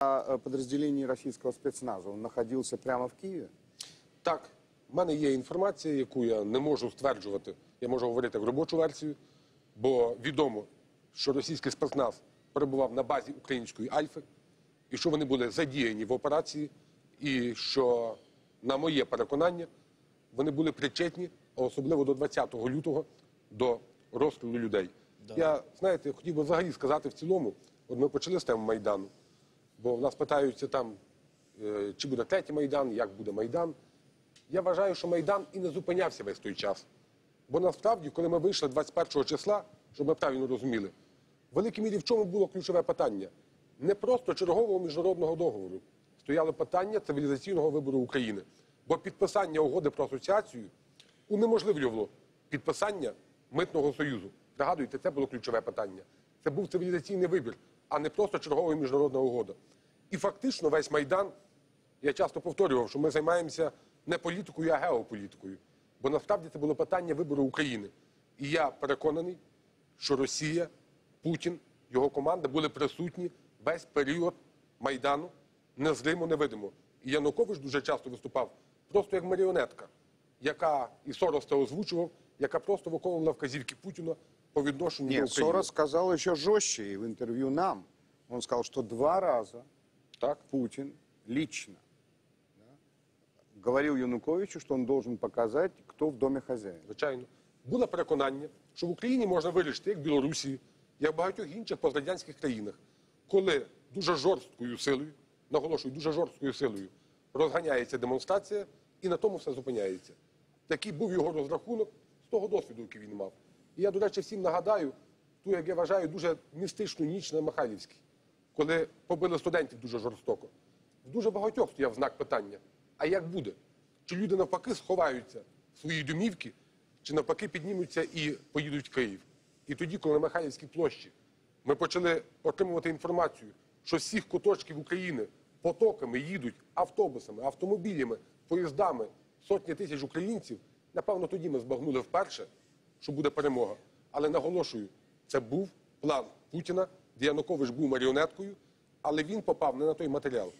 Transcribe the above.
э, подразделении российского спецназа, он находился прямо в Киеве? Так, в мене є інформація, яку я не можу стверджувати. Я можу говорити як робочу версію, бо відомо, що російський спецназ перебував на базі української Альфи, і що вони були задіяні в операції, і що, на моє переконання, вони були причетні, а особливо до 20 лютого, до розстрілу людей. Я, знаєте, хотів би взагалі сказати в цілому, от ми почали з теми Майдану, бо в нас питаються там, е, чи буде третій Майдан, як буде Майдан. Я вважаю, що Майдан і не зупинявся весь той час. Бо насправді, коли ми вийшли 21 числа, щоб ми правильно розуміли, в великій мірі в чому було ключове питання? Не просто чергового міжнародного договору. Стояло питання цивілізаційного вибору України. Бо підписання угоди про асоціацію унеможливлювало підписання митного союзу. Пригадуєте, це було ключове питання. Це був цивілізаційний вибір, а не просто чергова міжнародна угода. І фактично весь Майдан я часто повторював, що ми займаємося не політикою, а геополітикою. Бо насправді це було питання вибору України. І я переконаний, що Росія, Путін, його команда були присутні весь період Майдану незримо, невидимо. І Янукович дуже часто виступав просто як маріонетка, яка і Сорос це озвучував, яка просто виконувала вказівки Путіна по відношенню до Нет. Сорос сказал еще жестче и в интервью нам. Он сказал, что два раза Так? Путин лично да, говорил Януковичу, что он должен показать, кто в доме хозяин. звичайно, було переконання, що в Україні можна вирішити, як в Білорусі, як в багатьох інших пострадянських країнах, коли дуже жорсткою силою, наголошую, дуже жорсткою силою розганяється демонстрація, і на тому все зупиняється. Такий був його розрахунок з того досвіду, який він мав. І я, до речі, всім нагадаю ту, як я вважаю, дуже містичну ніч на Михайлівській, коли побили студентів дуже жорстоко. В дуже багатьох стояв знак питання: а як буде? Чи люди навпаки сховаються в свої домівки, чи навпаки піднімуться і поїдуть в Київ? І тоді, коли на Михайлівській площі ми почали отримувати інформацію, що всіх куточків України потоками їдуть автобусами, автомобілями, поїздами сотні тисяч українців, напевно, тоді ми збагнули вперше, що буде перемога. Але наголошую, це був план Путіна, де Янукович був маріонеткою, але він попав не на той матеріал.